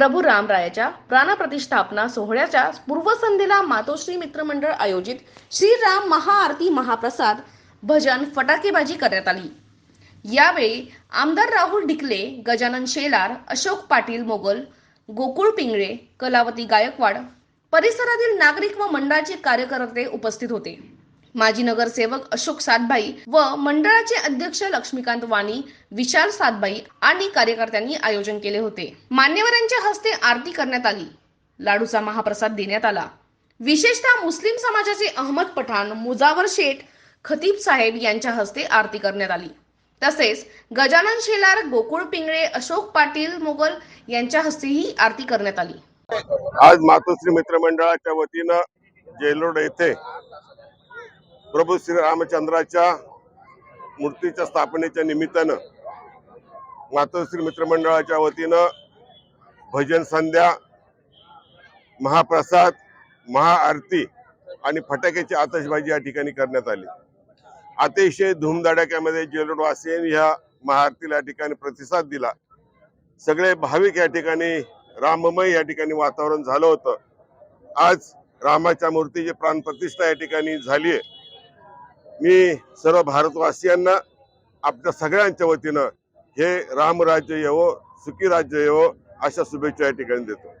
प्रभू रामरायाच्या प्राणप्रतिष्ठापना सोहळ्याच्या पूर्वसंध्येला मातोश्री मित्रमंडळ आयोजित श्रीराम महाआरती महाप्रसाद भजन फटाकेबाजी करण्यात आली. यावेळी आमदार राहुल ढिकले गजानन शेलार अशोक पाटील मोगल गोकुळ पिंगळे कलावती गायकवाड परिसरातील नागरिक व मंडळाचे कार्यकर्ते उपस्थित होते. माजी नगरसेवक अशोक सातभाई व मंडळाचे अध्यक्ष लक्ष्मीकांत वाणी विशाल सातभाई आणि कार्यकर्त्यांनी आयोजन केले होते. मान्यवरांच्या हस्ते आरती करण्यात आली. लाडूचा महाप्रसाद देण्यात आला. विशेषतः मुस्लिम समाजाचे अहमद पठाण मुजावर शेठ खतीब साहेब यांच्या हस्ते आरती करण्यात आली. तसेच गजानन शेलार गोकुळ पिंगळे अशोक पाटील मोगल यांच्या हस्तेही आरती करण्यात आली. आज मातोश्री मित्रमंडळाच्या वतीनं जेलोड येथे प्रभू श्रीरामचंद्राच्या मूर्तीच्या स्थापनेच्या निमित्तानं मातोश्री मित्रमंडळाच्या वतीनं भजन संध्या महाप्रसाद महाआरती आणि फटाक्याची आतषबाजी या ठिकाणी करण्यात आली. अतिशय धूमधडाक्यामध्ये जेलोड ह्या महाआरतीला या ठिकाणी प्रतिसाद दिला. सगळे भाविक या ठिकाणी राममय या ठिकाणी वातावरण झालं होतं. आज रामाच्या मूर्तीची प्राणप्रतिष्ठा या ठिकाणी झाली आहे मी सर्व भारतवासियांना आपल्या सगळ्यांच्या वतीनं हे रामराज्य येवो सुखी राज्य येवो अशा शुभेच्छा या ठिकाणी देतो.